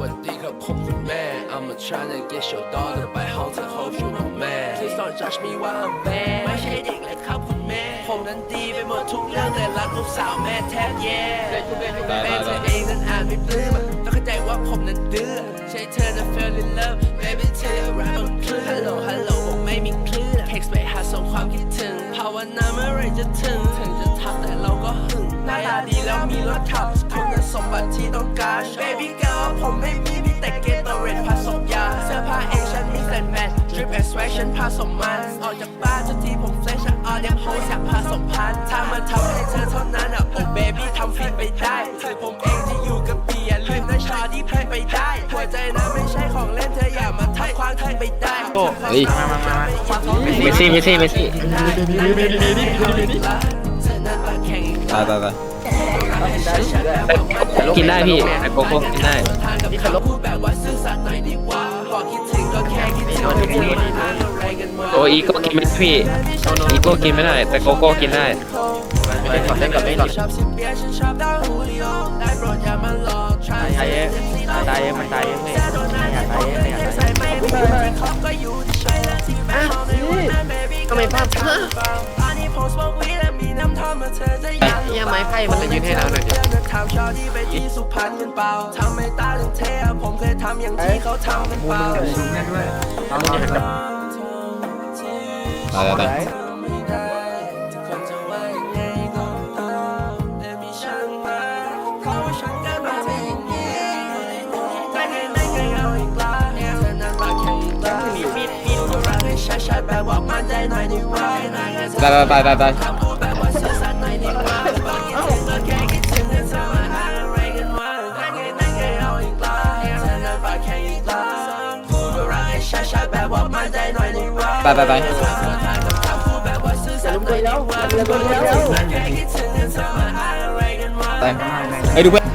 วัสดีครับผมคุณแม่ I'm trying to get your daughter by how to hope you know man Please don't judge me ว่า I'm bad ไม่ใช่เด็กเลยครับคุณแม่ ผมนั้นดีไปหมดทุกเรื่องเลยรักลูกสาวแม่แทบแย่แม่เธอเองนั้นอ่านไม่ปลื้มต้องเข้าใจว่าผมนั้นดื้อใช่เธอนะ fell in love baby เธอรักบนคลื่นฮัลโหลฮัลโหลผมไม่มีคลื่น text ไปหาส่งความคิดถึงภาวนาเมื่อไรจะถึงถึงจะทักแต่เราก็หึงหน้าตาดีแล้วมีรถขับคุณสมบัติที่ต้องการ ผมไม่มีมีแต่เกตเรนผสมยา เสื้อผ้าเองฉันมีแซนแมน drip and swag ฉันผสมมันออกจากบ้านทุกทีผมเฟรชออเดียมโฮสอยากผสมพันธุ์ถ้ามันทำให้เธอเท่านั้นอะโอ้ baby ทำฟิตไปได้คือผมเองที่อยู่กับเบียร์ลืมนะชอที่เพ่ไปได้หัวใจนะไม่ใช่ของเล่นเธออย่ามาทักควางเธอไปได้โอ้เฮ้ยมามามามาเมสซี่เมสซี่เมสซี่ตายตายตาย กินได้พี่ไอโกโก้กินได้นี่ขับรถพูดแบบว่าซื่อสัตย์หน่อยดีกว่าบอกคิดถึงก็แค่คิดถึงไม่พูดอะไรกันมาโอ้อีโก้กินไม่ได้พี่อีโก้กินไม่ได้ แต่โกโก้กินได้เล่นก่อนเล่นก่อนเล่นก่อนชอบสิเบียร์ฉันชอบดาวฮูลิโอได้โปรดอย่ามาหลอก try ตายเองตายเองมันตายเองไม่อยากตายเองไม่อยากตายใส่ไม่มีที่เขาก็อยู่ที่ใช่แล้วที่แม่ของในวันนั้น baby ทำไมพลาดตอนนี้ผมสโมกวีและมีน้ำทอมมา เธอจะยังเนี่ยไม้ไผ่มันจะยืนให้เราหน่อยดิถามชาวที่ไปที่สุพรรณกันเปล่าทำไม่ตาถึงเทผมเคยทำอย่างที่เขาทำกันเปล่าเอามึงจะหันกลับตายไม่ได้ไงก็ตามแต่ อยดีว่าตายตายตายจะลุกไปแล้วจะลุกไปแล้วตายไอ้ยดูเพื่อน